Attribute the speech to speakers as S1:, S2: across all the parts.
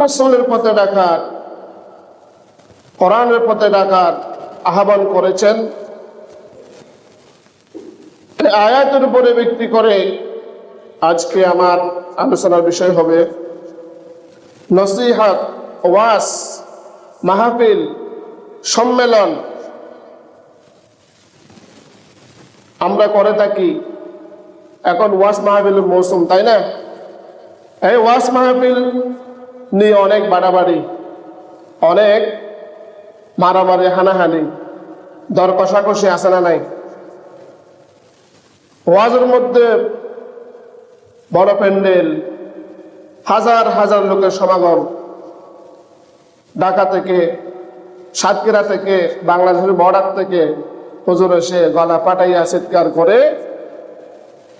S1: রাসূলের পথে ডাকার কোরআনের পথে ডাকার আহ্বান করেছেন। আয়াতের উপরে ভিত্তি করে আজকে আমার আলোচনার বিষয় হবে নসিহাত, ওয়াস, মাহফিল, সম্মেলন। আমরা করে থাকি এখন ওয়াস মাহফিলের মৌসুম, তাই না? এই ওয়াস মাহফিল নিয়ে অনেক বাড়াবাড়ি, অনেক মারামারি, হানাহানি দর কষাকষি আছে না নাই? ওয়াজের মধ্যে বড় প্যান্ডেল, হাজার হাজার লোকের সমাগম, ঢাকা থেকে, সাতক্ষীরা থেকে, বাংলাদেশের বর্ডার থেকে হুজুর এসে গলা পাটাইয়া চিৎকার করে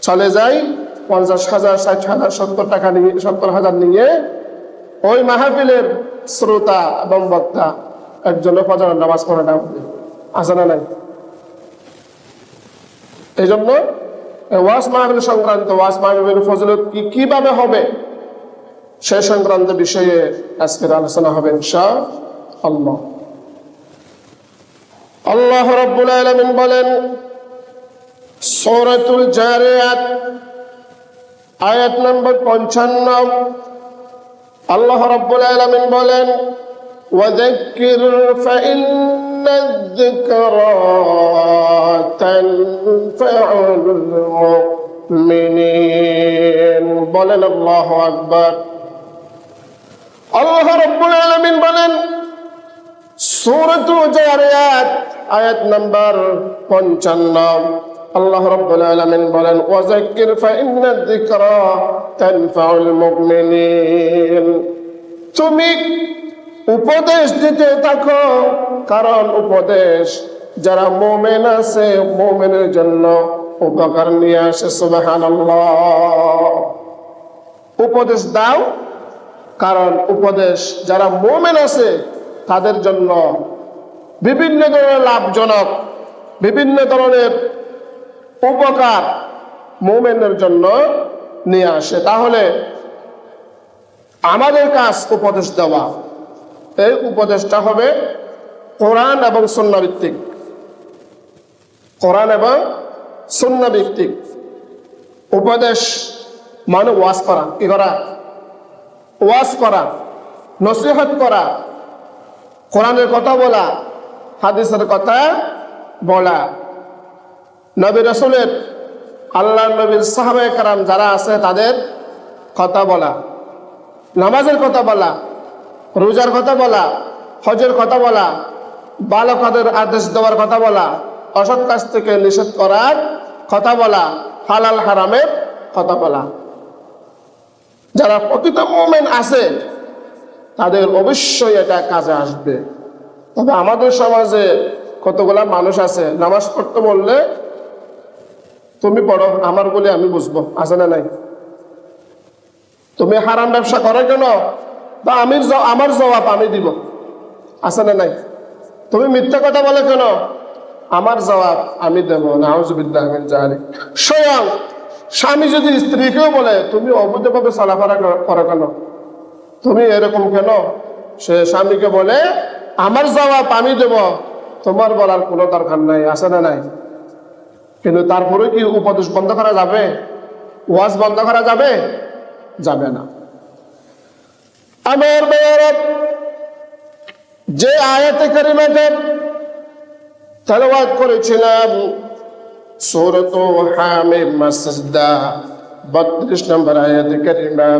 S1: চলে যায় পঞ্চাশ হাজার, ষাট হাজার, সত্তর টাকা নিয়ে, সত্তর হাজার নিয়ে ওই মাহফিলের শ্রোতা, এবং বক্তা, একজনে ফজর নামাজ পড়ে না আছে না নাই? এই জন্য ওয়াস মাহফিল সংক্রান্ত ওয়াস মাহফিলের ফজলত কি, কীভাবে হবে? সে সংক্রান্ত বিষয়ে আজকের আলোচনা হবে ইনশা আল্লাহ আল্লাহ রব্বুল আলামিন বলেন, সূরাতুল জারিয়াত, আয়াত নম্বর পঞ্চান্ন আল্লাহ রব্বুল আলামিন বলেন وذكر فإن الذكرى تنفع المؤمنين বলেন আল্লাহু আকবার আল্লাহ রব্বুল আলামিন বলেন সূরাতুল জারিয়াত আয়াত নাম্বার 55 আল্লাহ রাব্বুল আলামিন বলেন ওয়াজাক্কির ফাইন্না যিকরা তানফাউল মুমিনিন। তুমি উপদেশ দিতে থাকো, কারণ উপদেশ, যারা মুমিন আছে, মুমিনের জন্য উপকার নিয়ে আসে, সুবহানাল্লাহ। উপদেশ দাও, কারণ উপদেশ, যারা মোমেন আছে, তাদের জন্য বিভিন্ন ধরনের লাভজনক, বিভিন্ন ধরনের উপকার মোমেনের জন্য নিয়ে আসে। তাহলে আমাদের কাজ উপদেশ দেওয়া। এই উপদেশটা হবে কোরআন এবং সন্না ভিত্তিক। কোরআন এবং সন্না ভিত্তিক। উপদেশ মানে ওয়াজ করা, কি করা? ওয়াজ করা, নসিহত করা, কোরআনের কথা বলা, হাদিসের কথা বলা। নবী রসুলের আল্লাহ নবীর সাহাবায়ে কারাম যারা আছে তাদের কথা বলা, নামাজের কথা বলা, রোজার কথা বলা, হজের কথা বলা, বালকাদের আদেশ দেওয়ার কথা বলা, অসৎ কাজ থেকে নিষেধ করার কথা বলা, হালাল হারামের কথা বলা। যারা প্রকৃত মোমেন আছে, তাদের অবশ্যই এটা কাজে আসবে। তবে আমাদের সমাজে কতগুলা মানুষ আছে, নামাজ পড়তে বললে তুমি পড়ো, আমার বলে আমি বুঝব, আছে না নাই? তুমি হারাম ব্যবসা করো কেন? বা আমি আমার জবাব আমি দিব, আছে না নাই? তুমি মিথ্যা কথা বলে কেন? আমার জবাব আমি দেব জালিক স্বয়ং স্বামী যদি স্ত্রীকেও বলে, তুমি অবৈধভাবে চলাফেরা করো কেন? তুমি এরকম কেন? সে স্বামীকে বলে, আমার জবাব আমি দেব, তোমার বলার কোনো দরকার নাই, আছে না নাই? কিন্তু তারপরে কি উপদেশ বন্ধ করা যাবে ওয়াজ বন্ধ করা যাবে যাবে না আমার মেয়েরা যে আয়াতে করিমাতে তেলাওয়াত করেছিলাম সূরত হামিম মাসজদা 32 নম্বর আয়াতে কারিমা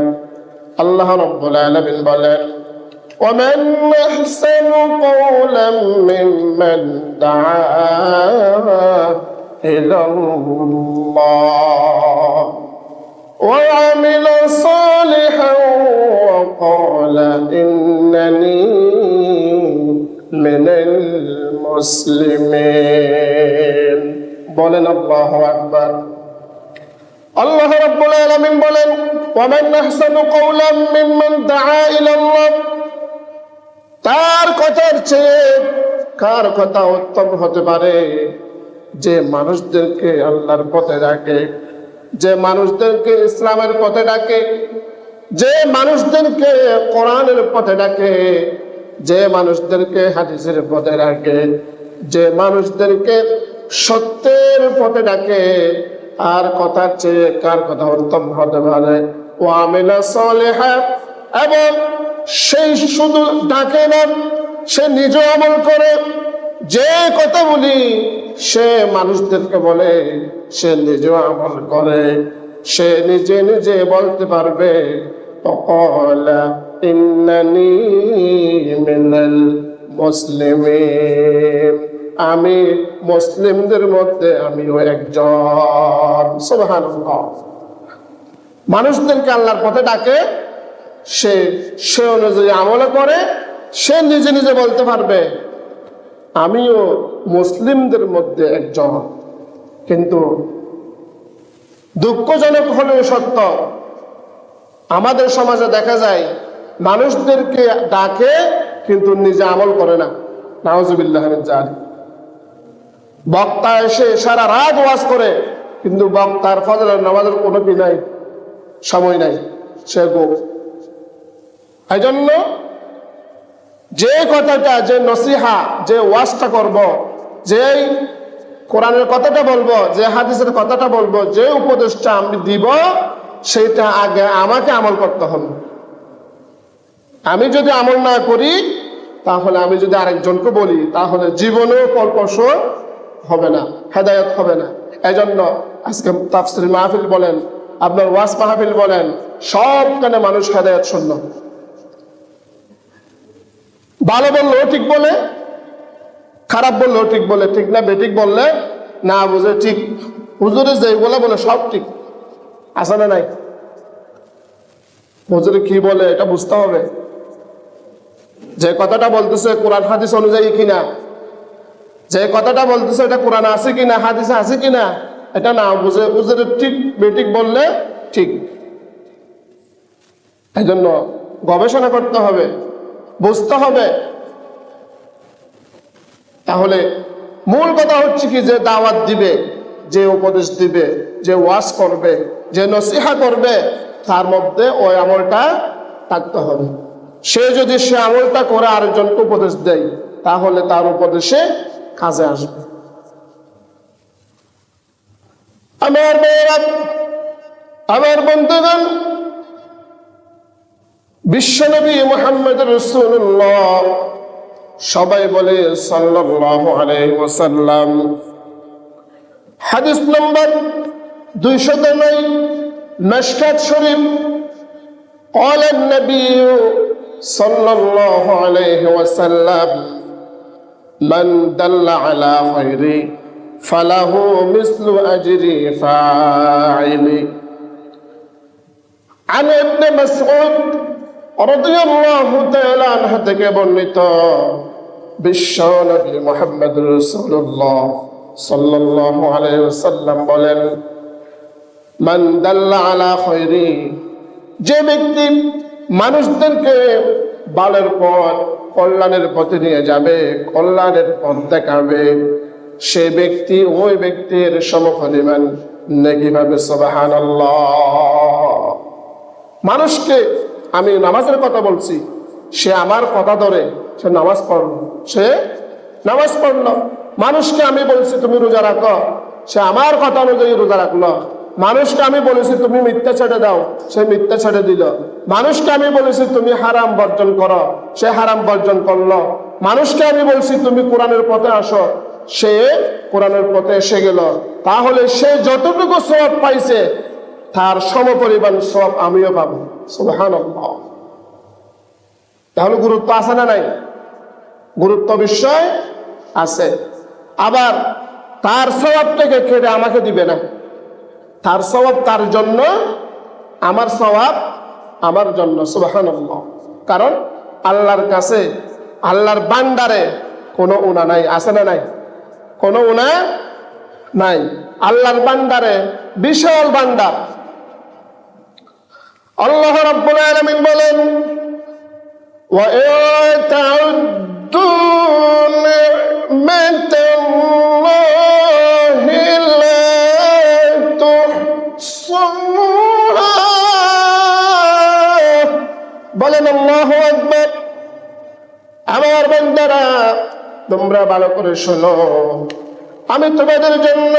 S1: আল্লাহ রাব্বুল আলামিন বলেন ومن أحسن قولا ممن دعا إلى الله وعمل صالحا وقال إنني من المسلمين বলেন আল্লাহ আকবার আল্লাহ রাব্বুল আলামিন বলেন ওয়ামান আহসানু কওলাম মিম্মান দাআ ইলা আল্লাহ তার কথার চেয়ে কার কথা উত্তম হতে পারে যে মানুষদেরকে আল্লাহর পথে ডাকে, যে মানুষদেরকে ইসলামের পথে ডাকে, যে মানুষদেরকে কোরআনের পথে ডাকে, যে মানুষদেরকে হাদিসের পথে ডাকে, যে মানুষদেরকে সত্যের পথে ডাকে, আর কথার চেয়ে কার কথা উত্তম হতে পারে? এবং সেই শুধু ডাকে না, সে নিজে আমল করে যে কথা বলি, সে মানুষদেরকে বলে, সে নিজে আমল করে। সে নিজে নিজে বলতে পারবে আমি মুসলিমদের মধ্যে আমিও একজন। সোহান মানুষদেরকে আল্লাহর পথে ডাকে, সে সে অনুযায়ী আমলে করে, সে নিজে নিজে বলতে পারবে আমিও মুসলিমদের মধ্যে একজন। কিন্তু দুঃখজনক হলেও সত্য, আমাদের সমাজে দেখা যায় মানুষদেরকে ডাকে কিন্তু নিজে আমল করে না। নাওজুবিল্লাহ বক্তা এসে সারা রাত ওয়াজ করে, কিন্তু বক্তার ফজরের নামাজের কোনো কি নাই, সময় নাই। সে গো। এই জন্য যে কথাটা, যে নসিহা, যে ওয়াজটা করব যে কোরআনের কথাটা বলব, যে হাদিসের কথাটা বলব, যে উপদেশটা আমি দিব সেটা আগে আমাকে আমল করতে হবে। আমি যদি আমল না করি, তাহলে আমি যদি আরেকজনকে বলি, তাহলে জীবনেও ফলপ্রস হবে না, হেদায়ত হবে না। এজন্য আজকে তাফসির মাহফিল বলেন, আপনার ওয়াস মাহফিল বলেন, সবখানে মানুষ হেদায়ত শূন্য। ভালো বললেও ঠিক বলে, খারাপ বললেও ঠিক বলে, ঠিক না বেঠিক বললে না বুঝে ঠিক। হুজুরে যেগুলো বলে বলে সব ঠিক। আছে না নাই? হুজুরে কি বলে, এটা বুঝতে হবে। যে কথাটা বলতেছে কোরআন, হাদিস অনুযায়ী কিনা। যে কথাটা বলতেছে, এটা কোরআন আছে কিনা, হাদিসে আছে কিনা, এটা না বুঝে বুঝে ঠিক বেঠিক বললে ঠিক। এই জন্য গবেষণা করতে হবে। বুঝতে হবে। তাহলে মূল কথা হচ্ছে কি, যে দাওয়াত দিবে, যে উপদেশ দিবে, যে ওয়াশ করবে, যে নসিহা করবে, তার মধ্যে ওই আমলটা থাকতে হবে। সে যদি সে আমলটা করে আরেকজনকে উপদেশ দেয়, তাহলে তার উপদেশে কাজে আসবে। আমার মেয়েরা আমার বন্ধুগণ বিশ্বনবী মোহাম্মদ রসুল্লাহ সবাই বলে সাল্লাল্লাহু আলাইহি ওয়াসাল্লাম হাদিস নম্বর দুইশত নয় মশকাত শরীফ قال النبي صلى الله عليه وسلم من دل على خير فله مثل أجر فاعل عن ابن مسعود থেকে বর্ণিত বিশ্ব নবী মোহাম্মদ বলেন যে ব্যক্তি মানুষদেরকে বালের পথ, কল্যাণের পথে নিয়ে যাবে, কল্যাণের পথ দেখাবে, সে ব্যক্তি ওই ব্যক্তির সমপরিমাণ নেকি সবাহান মানুষকে আমি নামাজের কথা বলছি। সে আমার কথা ধরে, সে নামাজ পড়ল সে নামাজ পড়ল। মানুষকে আমি বলছি, তুমি রোজা রাখো। সে আমার কথা অনুযায়ী রোজা রাখল। মানুষকে আমি বলেছি, তুমি মিথ্যা ছেড়ে দাও। সে মিথ্যা ছেড়ে দিল। মানুষকে আমি বলেছি, তুমি হারাম বর্জন করো। সে হারাম বর্জন করল। মানুষকে আমি বলছি, তুমি কোরআনের পথে আসো। সে কোরআনের পথে এসে গেল। তাহলে সে যতটুকু সব পাইছে তার সমপরিমাণ সব আমিও পাবো। সুবহান তাহলে গুরুত্ব আছে না নাই? গুরুত্ব বিষয় আছে। আবার তার স্বভাব থেকে কেটে আমাকে দিবে না। তার স্বভাব তার জন্য, আমার সওয়াব আমার জন্য সুবাহান কারণ আল্লাহর কাছে, আল্লাহর বান্ডারে কোনো উনা নাই, আছে না নাই? কোনো উনা নাই। আল্লাহর বান্ডারে বিশাল বান্ডার আল্লাহ রাব্বুল আলামিন বলেন, ওয়া তাউদ্দু বলেন আমার বন্ধারা তোমরা ভালো করে শোনো। আমি তোমাদের জন্য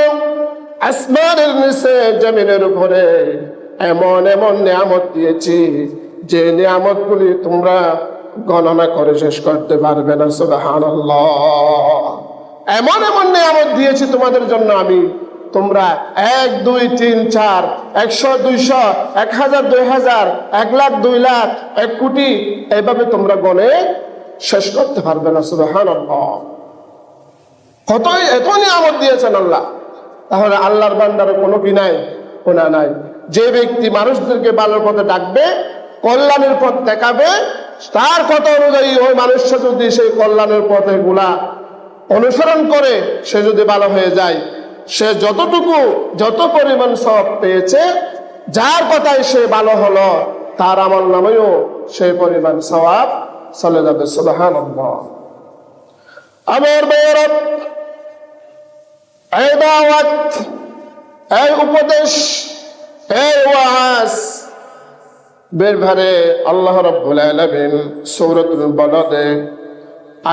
S1: আসমানের নিচে জমিনের উপরে এমন এমন নিয়ামত দিয়েছি, যে নিয়ামত গুলি তোমরা গণনা করে শেষ করতে পারবে না সুবাহান এমন এমন নিয়ামত দিয়েছি তোমাদের জন্য আমি, তোমরা এক, দুই, তিন, চার, একশো, দুইশো, এক হাজার, দুই হাজার, এক লাখ, দুই লাখ, এক কোটি, এইভাবে তোমরা গণে শেষ করতে পারবে না সুবাহান কতই, এত নিয়ামত দিয়েছেন আল্লাহ। তাহলে আল্লাহর বান্দারে কোনো কি নাই কোনা নাই। যে ব্যক্তি মানুষদেরকে ভালোর পথে ডাকবে, কল্যাণের পথ দেখাবে, তার কথা অনুযায়ী ওই মানুষটা যদি সেই কল্যাণের পথে গুলা অনুসরণ করে, সে যদি ভালো হয়ে যায়, সে যতটুকু, যত পরিমাণ সব পেয়েছে, যার কথায় সে ভালো হলো, তার আমল নামেও সেই পরিমাণ সওয়াব চলে যাবে আমার এই এই উপদেশ এই ওয়াজ বেরভারে আল্লাহ রব্বুল আলামিন সূরাতুল বলদে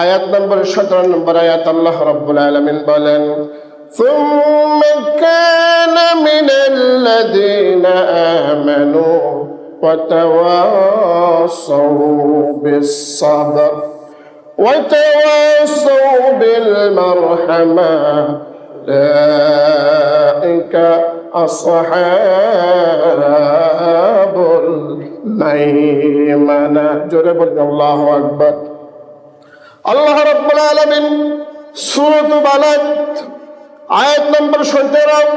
S1: আয়াত নম্বর 17 নম্বর আয়াত আল্লাহ রব্বুল আলামিন বলেন ثم كان من الذين آمنوا وتواصوا بالصبر وتواصوا بالمرحمة أولئك আসহাবুল নাইমানা জোরে বলেন, আল্লাহু আকবার। আল্লাহ রাব্বুল আলামিন বালাদ, আয়াত নম্বর 17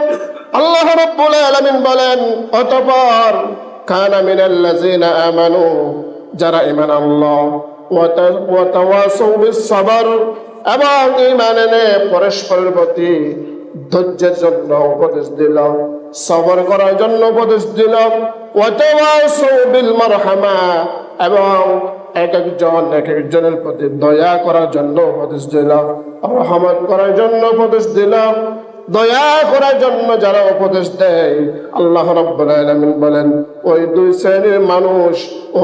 S1: আল্লাহ রাব্বুল আলামিন বলেন, অতঃপর কানা মিনাল্লাযিনা আমানু, যারা ঈমান আল্লাহ ওয়া তাওয়াসাউ বিস সাবর এবং ঈমান পরস্পরের প্রতি ধৈর্যের জন্য উপদেশ দিলাম, সবর করার জন্য উপদেশ দিলাম। এবং এক একজন, এক একজনের প্রতি দয়া করার জন্য উপদেশ দিলাম, রহমত করার জন্য উপদেশ দিলাম। দয়া করার জন্য যারা উপদেশ দেয়, আল্লাহ আলামিন বলেন, ওই দুই শ্রেণির মানুষ,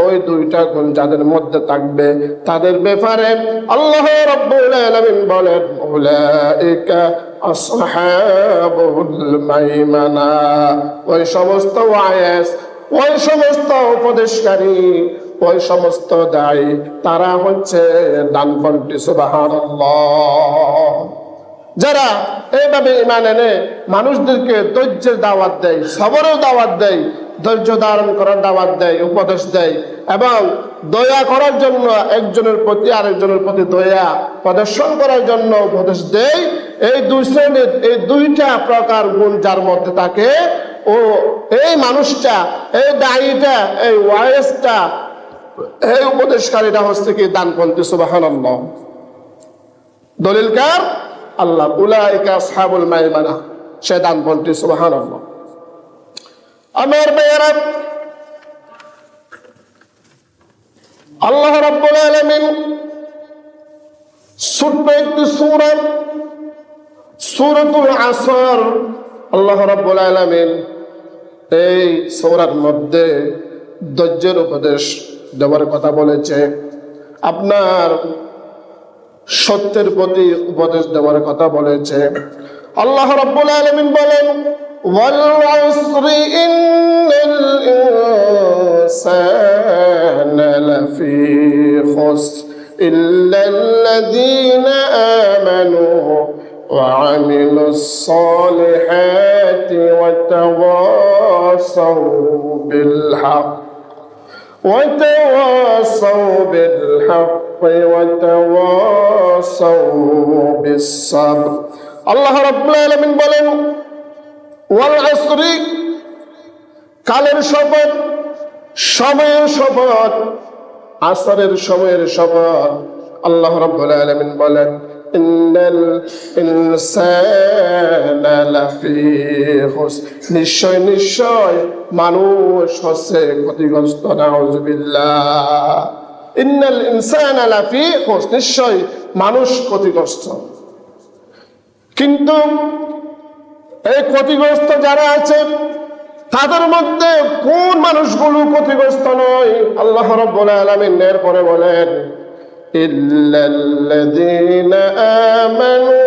S1: ওই দুইটা গুণ যাদের মধ্যে থাকবে, তাদের ব্যাপারে আল্লাহ আলামিন বলেন মাইমানা। ওই সমস্ত ওয়াইস, ওই সমস্ত উপদেশকারী, ওই সমস্ত দায়ী, তারা হচ্ছে ডানপন্থী সুবাহান যারা এইভাবে ইমান এনে মানুষদেরকে ধৈর্যের দাওয়াত দেয় সবরেও দাওয়াত দেয়, ধৈর্য ধারণ করার দাওয়াত দেয়, উপদেশ দেয় এবং দয়া করার জন্য একজনের প্রতি আরেকজনের প্রতি দয়া প্রদর্শন করার জন্য উপদেশ দেয়, এই দুই শ্রেণির এই দুইটা প্রকার গুণ যার মধ্যে থাকে ও এই মানুষটা, এই দায়ীটা, এই ওয়াইসটা, এই উপদেশকারীটা হচ্ছে কি দানপন্থী সুবাহান দলিল কার? আল্লাহ উলাইকা সাহাবুল মাইমানা। সে দানপন্থী সুবাহান আমার মেয়েরা আল্লাহ রাব্বুল আলামিন ছোট্ট একটি সূরা, সূরাতুল আসর, আল্লাহ রাব্বুল আলামিন এই সূরার মধ্যে ধৈর্যের উপদেশ দেওয়ার কথা বলেছে। আপনার সত্যের প্রতি উপদেশ দেওয়ার কথা বলেছে আল্লাহ রাব্বুল আলামিন বলেন ওয়াল আসরি ইন্নাল ইনসানা লাফি খুসর إلا الذين آمنوا وعملوا الصالحات وتواصوا بالحق وتواصوا بالحق আল্লাহ রবীন্দিন বলেন, ওয়াল আসরি, কালের শপথ, সময়ের শপথ, আসরের সময়ের শপথ। আল্লাহ রব্বুল আলমিন বলেন নিশ্চয় নিশ্চয় মানুষ হচ্ছে ক্ষতিগ্রস্ত নাউজবিল্লা ইন্নাল ইনসানা লাফি খুস নিশ্চয় মানুষ ক্ষতিগ্রস্ত কিন্তু এই ক্ষতিগ্রস্ত যারা আছে তাদের মধ্যে কোন মানুষগুলো ক্ষতিগ্রস্ত নয় আল্লাহ রব্বুল আলামিন এর পরে বলেন ইল্লাল্লাযীনা আমানু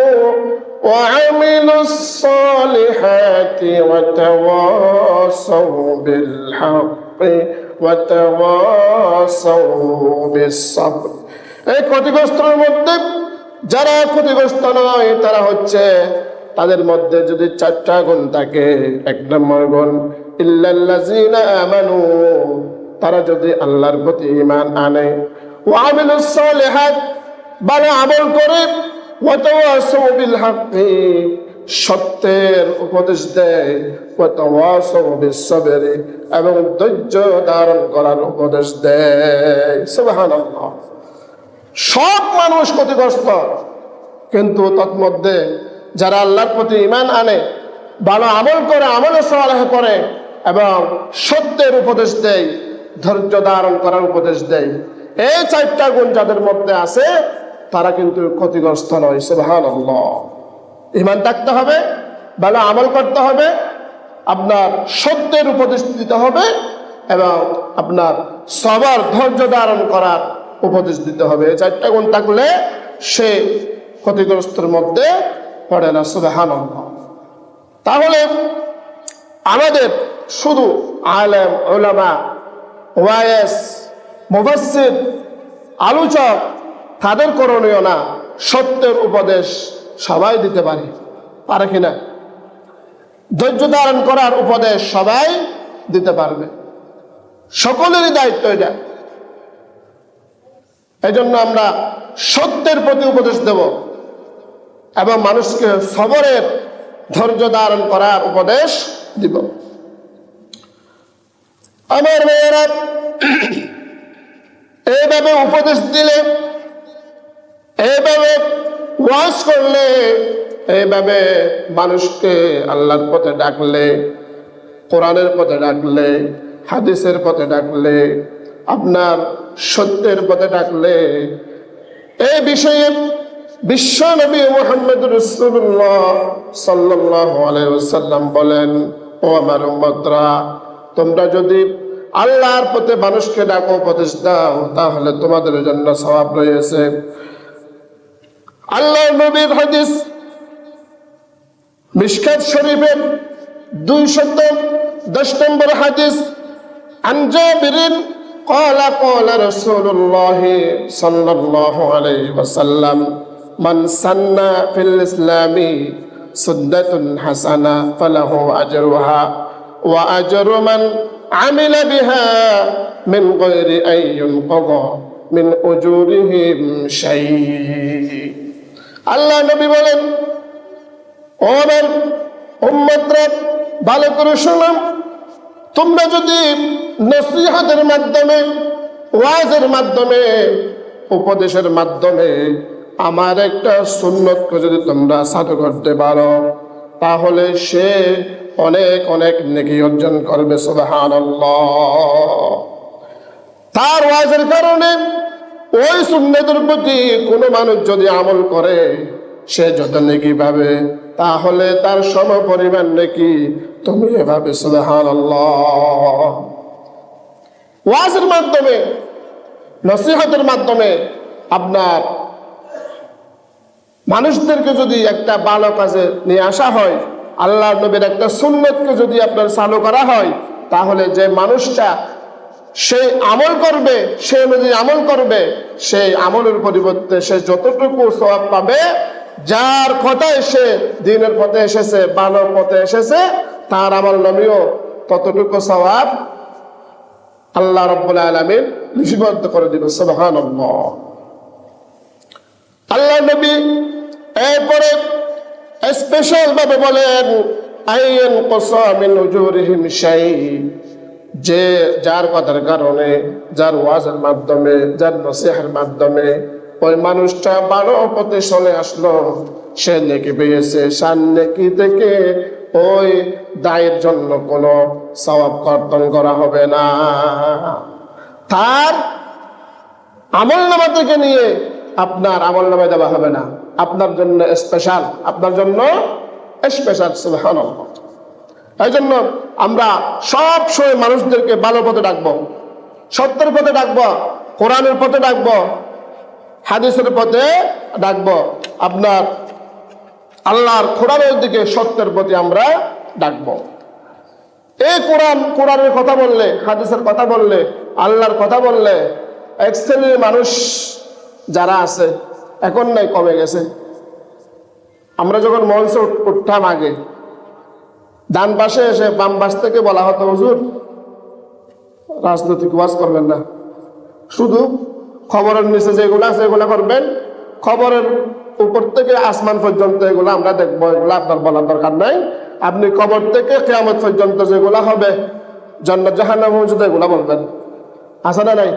S1: وعملوا الصالحات وتواصوا بالحق وتواصوا بالصبر এই ক্ষতিগ্রস্তের মধ্যে যারা ক্ষতিগ্রস্ত নয়, তারা হচ্ছে তাদের মধ্যে যদি চারটা গুণ থাকে, এক নম্বর গুণ আমানু, তারা যদি আল্লাহর প্রতি ইমান আনে আমিলুস সালিহাত ভালো আমল করে বিল সত্যের উপদেশ দেয় এবং ধৈর্য ধারণ করার উপদেশ দেয়। সব মানুষ ক্ষতিগ্রস্ত। কিন্তু তৎমধ্যে যারা আল্লাহর প্রতি ইমান আনে, ভালো আমল করে, আমলে সলাহ করে, এবং সত্যের উপদেশ দেয়, ধৈর্য ধারণ করার উপদেশ দেয়, এই চারটা গুণ যাদের মধ্যে আছে, তারা কিন্তু ক্ষতিগ্রস্ত নয়। সুবহান ইমান থাকতে হবে, ভালো আমল করতে হবে, আপনার সত্যের উপদেশ দিতে হবে এবং আপনার সবার ধৈর্য ধারণ করার উপদেশ দিতে হবে। চারটা গুণ থাকলে সে ক্ষতিগ্রস্তের মধ্যে পড়ে না সুবাহান তাহলে আমাদের শুধু আলেম ওলামা ওয়াইএস মুফাসির আলোচক, তাদের করণীয় না, সত্যের উপদেশ সবাই দিতে পারে। পারে কিনা ধৈর্য ধারণ করার উপদেশ সবাই দিতে পারবে। সকলেরই দায়িত্ব এটা। এই জন্য আমরা সত্যের প্রতি উপদেশ দেব এবং মানুষকে সবরের ধৈর্য ধারণ করার উপদেশ দিব। আমার মেয়েরা এইভাবে উপদেশ দিলে, এইভাবে ওয়াজ করলে এইভাবে মানুষকে আল্লাহর পথে ডাকলে, কোরআনের পথে ডাকলে, হাদিসের পথে ডাকলে, আপনার সত্যের পথে ডাকলে এই বিষয়ে বিশ্ব নবী মোহাম্মদ রসুল্লাহ সাল্লাহ আলাইসাল্লাম বলেন, ও আমার উম্মতরা, তোমরা যদি আল্লাহর পথে মানুষকে ডাকো দাও, তাহলে তোমাদের জন্য স্বভাব রয়েছে। আল্লাহ নবীর হাদিস মিশকাত শরীফের দুই শত দশ নম্বর হাদিস আনজাবিরিন قال قال رسول الله صلى الله عليه وسلم من سن في الإسلام سنة حسنة فله أجرها وأجر من عمل بها من غير أن ينقضى من أجورهم شيء আল্লাহ নবী বলেন ভালো করে শুনলাম তোমরা যদি নসিহাতের মাধ্যমে, ওয়াজের মাধ্যমে, উপদেশের মাধ্যমে আমার একটা সুন্নতকে যদি তোমরা সাধু করতে পারো, তাহলে সে অনেক অনেক নেকি অর্জন করবে সুবাহান তার ওয়াজের কারণে ওই সুন্নতের প্রতি কোনো মানুষ যদি আমল করে, সে যত নেকি পাবে, তাহলে তার সম পরিমাণ নাকি তুমি এভাবে ওয়াজের মাধ্যমে, নসিহতের মাধ্যমে আপনার মানুষদেরকে যদি একটা ভালো কাজে নিয়ে আসা হয় আল্লাহ নবীর একটা সুন্নতকে যদি আপনার চালু করা হয়, তাহলে যে মানুষটা সে আমল করবে, সে অনুযায়ী আমল করবে, সেই আমলের পরিবর্তে সে যতটুকু সবাব পাবে, যার কথা এসে, দিনের পথে এসেছে, বানর পথে এসেছে, তার আমল নবীও ততটুকু সবাব আল্লাহ রব্বুল আলমিন লিপিবদ্ধ করে দিবে সুবহান আল্লাহ নবী এরপরে স্পেশাল ভাবে বলেন আইন কসামিন উজুরিহিম শাই যে যার কথার কারণে, যার ওয়াজের মাধ্যমে, যার নসিহার মাধ্যমে ওই মানুষটা ভালো পথে চলে আসলো। সে নেকি পেয়েছে সান নেকি থেকে ওই দায়ের জন্য কোনো সওয়াব কর্তন করা হবে না। তার আমল নামা থেকে নিয়ে আপনার আমল নামায় দেওয়া হবে না। আপনার জন্য স্পেশাল আপনার জন্য স্পেশাল সুবহান এই জন্য আমরা সব সময় মানুষদেরকে ভালো পথে ডাকবো, সত্যের পথে ডাকবো, কোরআনের পথে ডাকবো, হাদিসের পথে ডাকবো। আপনার আল্লাহর কোরআনের দিকে সত্যের প্রতি আমরা ডাকবো। এই কোরআন, কোরআনের কথা বললে, হাদিসের কথা বললে, আল্লাহর কথা বললে, এক শ্রেণির মানুষ যারা আছে, এখন নাই কমে গেছে? আমরা যখন মঞ্চে উঠ- উঠতাম আগে ডান পাশে এসে বাম পাশ থেকে বলা হতো, হুজুর, রাজনৈতিক ওয়াজ করবেন না। শুধু খবরের নিচে যেগুলো আছে এগুলো করবেন, খবরের উপর থেকে আসমান পর্যন্ত এগুলো আমরা দেখব, এগুলো আপনার বলার দরকার নাই। আপনি কবর থেকে কেয়ামত পর্যন্ত যেগুলো হবে জন্ম জাহান্নাম মজুদ এগুলো বলবেন। আছে না নাই?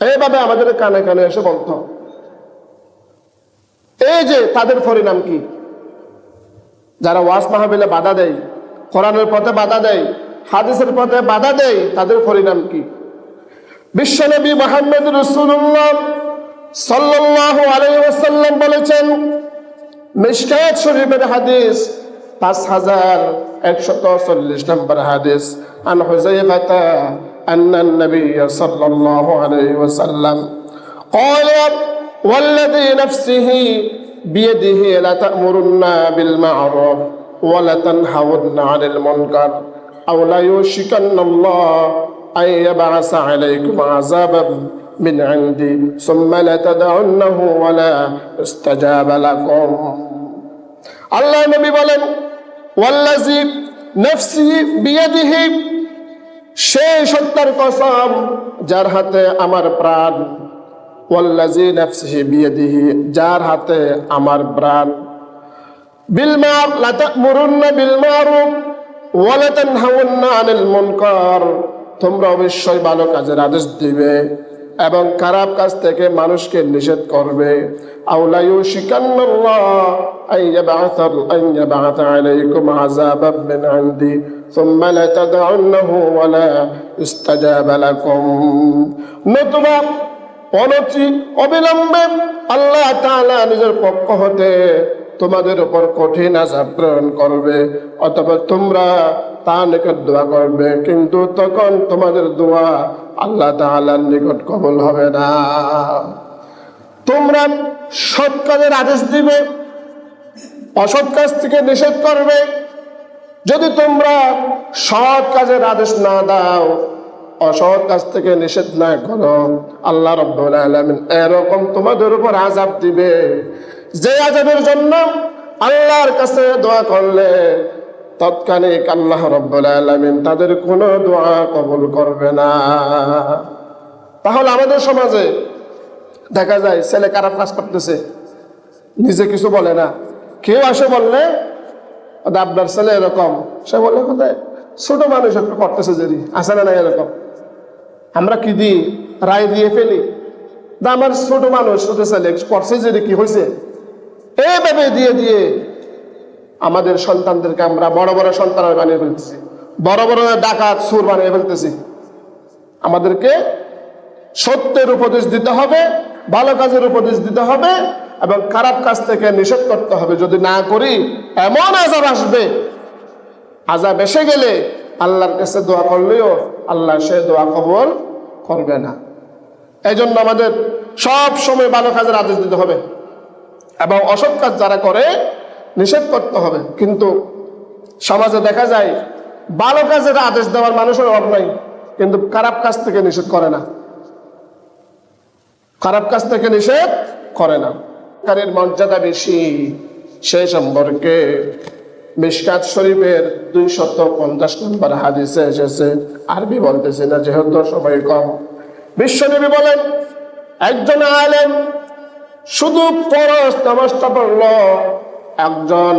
S1: এইভাবে আমাদের কানে কানে এসে বলতো। এই যে তাদের পরিণাম কি? যারা ওয়াস মাহবিলে বাধা দেয় কোরআনের পথে বাধা দেয় হাদিসের পথে বাধা দেয় তাদের পরিণাম কি বিশ্বনবী মোহাম্মদ রসুল্লাহ সাল্লাহ আলাইসাল্লাম বলেছেন মিশকাত শরীফের হাদিস পাঁচ হাজার একশত চল্লিশ নম্বর হাদিস আন হুজাইফাতা أن النبي صلى الله عليه وسلم قال والذي نفسه بيده لتأمرن بالمعروف ولتنهون عن المنكر أو لا يوشكن الله أن يبعث عليكم عذابا من عندي ثم لتدعنه ولا استجاب لكم আল্লাহ নবী বলেন ওয়াল্লাজি নফসি বিয়াদিহি সেই সত্তার কসম যার হাতে আমার প্রাণ ওয়াল্লাজি নফসিহি বিয়াদিহি যার হাতে আমার প্রাণ বিল মার লা তা'মুরুন্না বিল মারুফ ওয়া লা তানহাউন্না আনিল মুনকার তোমরা অবশ্যই ভালো কাজের আদেশ দিবে এবং খারাপ কাজ থেকে মানুষকে নিষেধ করবে আউলা ইউশিকান্নাল্লাহ আন ইয়াবআসার আন ইয়াবআস আলাইকুম আযাবাম মিন ইনদি ثم لتدعنه ولا يستجاب لكم নতুবা অনতি অবিলম্বে আল্লাহ তাআলা নিজের পক্ষ হতে তোমাদের উপর কঠিন আজাব প্রেরণ করবে। অথবা তোমরা তা নিকট দোয়া করবে, কিন্তু তখন তোমাদের দোয়া আল্লাহ তাআলার নিকট কবল হবে না। তোমরা সৎ কাজের আদেশ দিবে, অসৎ কাজ থেকে নিষেধ করবে। যদি তোমরা সৎ কাজের আদেশ না দাও অসৎ কাজ থেকে নিষেধ না করো। আল্লাহ রব্বুল আলামিন এরকম তোমাদের উপর আজাব দিবে। যে আজাবের জন্য আল্লাহর কাছে দোয়া করলে তৎক্ষণিক আল্লাহ রব্বুল আলামিন তাদের কোনো দোয়া কবুল করবে না। তাহলে আমাদের সমাজে দেখা যায়, ছেলে খারাপ কাজ করতেছে? নিজে কিছু বলে না। কেউ আসে বললে আপনার ছেলে এরকম। সে বলে কোথায় ছোট মানুষ একটু করতেছে যদি আসে না এরকম? আমরা কি দিই? রায় দিয়ে ফেলি। আমার ছোট মানুষ ছোট ছেলে করছে যদি কি হয়েছে এইভাবে দিয়ে দিয়ে আমাদের সন্তানদেরকে আমরা বড় বড় সন্তান বানিয়ে ফেলতেছি। বড় বড় ডাকাত, সুর বানিয়ে ফেলতেছি। আমাদেরকে সত্যের উপদেশ দিতে হবে, ভালো কাজের উপদেশ দিতে হবে এবং খারাপ কাজ থেকে নিষেধ করতে হবে। যদি না করি, এমন আজাব আসবে। আজাব এসে গেলে আল্লাহর কাছে দোয়া করলেও আল্লাহ সে দোয়া কবল করবে না। এই জন্য আমাদের সব সময় ভালো কাজের আদেশ দিতে হবে এবং অসৎ কাজ যারা করে, নিষেধ করতে হবে। কিন্তু সমাজে দেখা যায়, ভালো কাজের আদেশ দেওয়ার মানুষের অভাব নাই, কিন্তু খারাপ কাজ থেকে নিষেধ করে না। খারাপ কাজ থেকে নিষেধ করে না। কারের মর্যাদা বেশি সেই সম্পর্কে। মিশকাত শরীফের দুই শত পঞ্চাশ নম্বর হাদিসে এসেছে। আরবি বলতেছি না, যেহেতু সময় কম। বিশ্বনবী বলেন, একজন আলেম শুধু পরশ নামাজটা পড়ল, একজন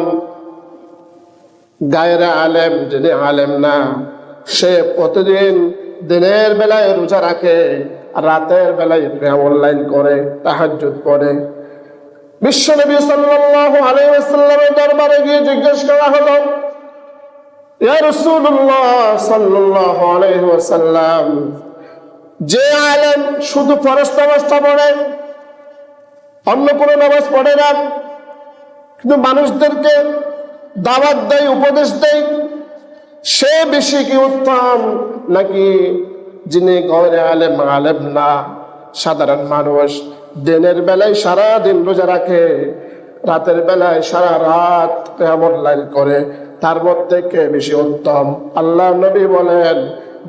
S1: গায়েরা আলেম যিনি আলেম না, সে প্রতিদিন দিনের বেলায় রোজা রাখে, রাতের বেলায় অনলাইন করে, তাহাজ্জুদ পড়ে বিশ্বনবী সাল্লাল্লাহু আলাইহি ওয়াসাল্লামের দরবারে গিয়ে জিজ্ঞেস করা হলো, ইয়া রাসূলুল্লাহ যে আলেম শুধু ফরজ নামাজটা পড়ে, অন্য কোনো নামাজ পড়ে না, কিন্তু মানুষদেরকে দাওয়াত দেয়, উপদেশ দেয়, সে বেশি কি উত্তম নাকি যিনি গৌরে আলেম আলেম না, সাধারণ মানুষ? দিনের বেলায় সারা দিন রোজা রাখে, রাতের বেলায় সারা রাত কেমন লাইন করে। তার মধ্যে কে বেশি উত্তম? আল্লাহ নবী বলেন,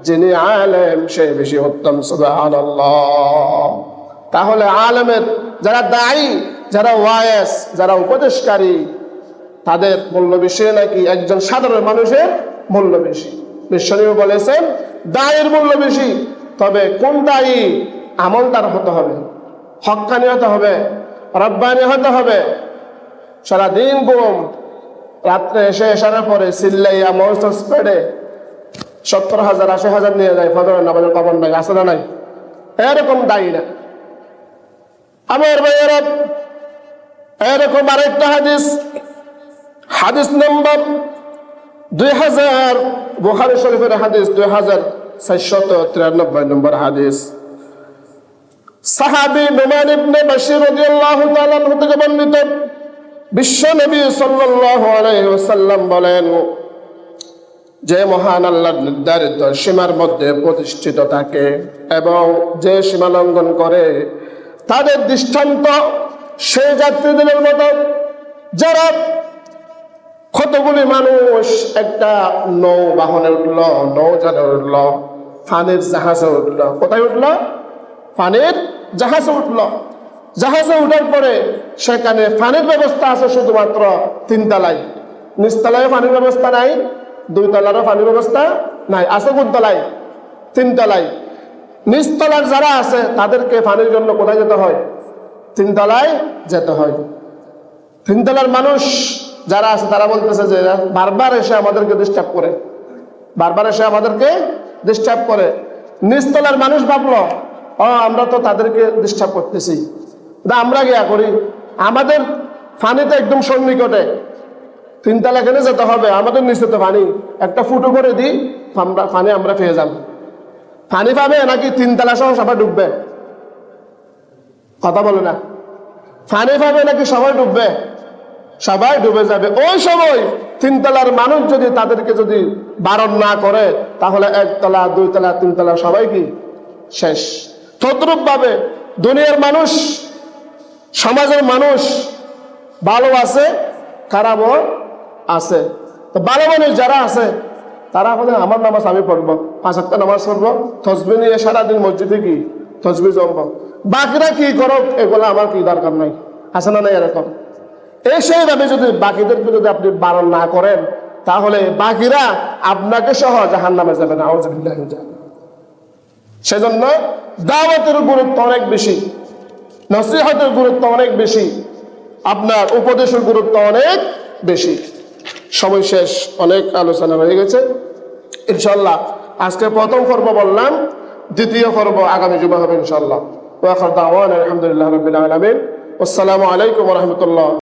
S1: যিনি আলেম, সে বেশি উত্তম, সুবহানাল্লাহ। তাহলে আলেমের যারা দায়ী, যারা ওয়ায়েস যারা উপদেশকারী, তাদের মূল্য বেশি নাকি একজন সাধারণ মানুষের মূল্য বেশি? বিশ্বনবী বলেছেন, দায়ের মূল্য বেশি, তবে কোন দায়ী? আমলদার হতে হবে। হক্কানি হতে হবে, রব্বানি হতে হবে। সারাদিন ঘুম, রাত্রে এসে এসার পরে সিল্লাইয়া মহসস স্পেডে সত্তর হাজার, আশি হাজার নিয়ে যায় ফজর নামাজের কবর নাই আসে না নাই? এরকম দায়ী না আমার ভাইয়েরা, এরকম আরেকটা হাদিস। হাদিস নম্বর দুই হাজার, বোখারি শরীফের হাদিস দুই হাজার চারশত তিরানব্বই নম্বর হাদিস। সাহাবি নোমান ইবনে বাশির রাদিয়াল্লাহু তাআলা থেকে বর্ণিত। বিশ্ব নবী সাল্লাল্লাহু আলাইহি ওয়াসাল্লাম বলেন, যে মহান আল্লাহর নির্ধারিত সীমার মধ্যে প্রতিষ্ঠিত থাকে এবং যে সীমা লঙ্ঘন করে, তাদের দৃষ্টান্ত সেই যাত্রীদের মতো। যারা কতগুলি মানুষ একটা নৌ বাহনে উঠল নৌজানে উঠল, ফানের জাহাজে উঠল, কোথায় উঠল? ফানের জাহাজে উঠল। জাহাজে উঠার পরে সেখানে ফানের ব্যবস্থা আছে শুধুমাত্র তিনতলায়। নিচতলায় পানির ব্যবস্থা নাই দুই তলারও পানির ব্যবস্থা নাই, আছে কোন তলায় তিনতলায়। নিচতলার যারা আছে, তাদেরকে পানির জন্য কোথায় যেতে হয়? তিনতলায় যেতে হয়। তিনতলার মানুষ যারা আছে, তারা বলতেছে যে বারবার এসে আমাদেরকে ডিস্টার্ব করে। বারবার এসে আমাদেরকে ডিস্টার্ব করে। নিচতলার মানুষ ভাবলো আমরা তো তাদেরকে ডিস্টার্ব করতেছি। আমরা গিয়া করি। আমাদের ফানিতে একদম সন্নিকটে। তিনতলা কেনে যেতে হবে, আমাদের নিচে তো পানি একটা ফুটো করে দিই আমরা পানি আমরা পেয়ে যাব পানি পাবে নাকি তিনতলা সহ সবাই ডুববে? কথা বলে না। পানি পাবে নাকি সবাই ডুববে? সবাই ডুবে যাবে। ওই সময় তিনতলার মানুষ যদি তাদেরকে যদি বারণ না করে, তাহলে একতলা দুইতলা তিনতলা সবাই কি? শেষ। তদ্রুপ ভাবে দুনিয়ার মানুষ, সমাজের মানুষ ভালো আছে, খারাপও আছে। তো ভালো মানুষ যারা আছে, তারা বলে, আমার নামাজ আমি পড়ব, পাঁচ একটা নামাজ পড়ব, তসবি নিয়ে সারাদিন মসজিদে কি তসবি জমবো? বাকিরা কি করো এগুলো আমার কি দরকার নাই। আছে না নাই এরকম? এই সেইভাবে যদি বাকিদেরকে যদি আপনি বারণ না করেন, তাহলে বাকিরা আপনাকে সহ জাহান নামে যাবে না। আউজবিল্লাহ সেজন্য দাওয়াতের গুরুত্ব অনেক বেশি, নসিহতের গুরুত্ব অনেক বেশি, আপনার উপদেশের গুরুত্ব অনেক বেশি। সময় শেষ, অনেক আলোচনা হয়ে গেছে। ইনশাল্লাহ আজকে প্রথম পর্ব বললাম, দ্বিতীয় পর্ব আগামী জুমা হবে ইনশাল্লাহ দাওয়ান আলহামদুলিল্লাহ রবিল আসসালামু আলাইকুম রহমতুল্লাহ।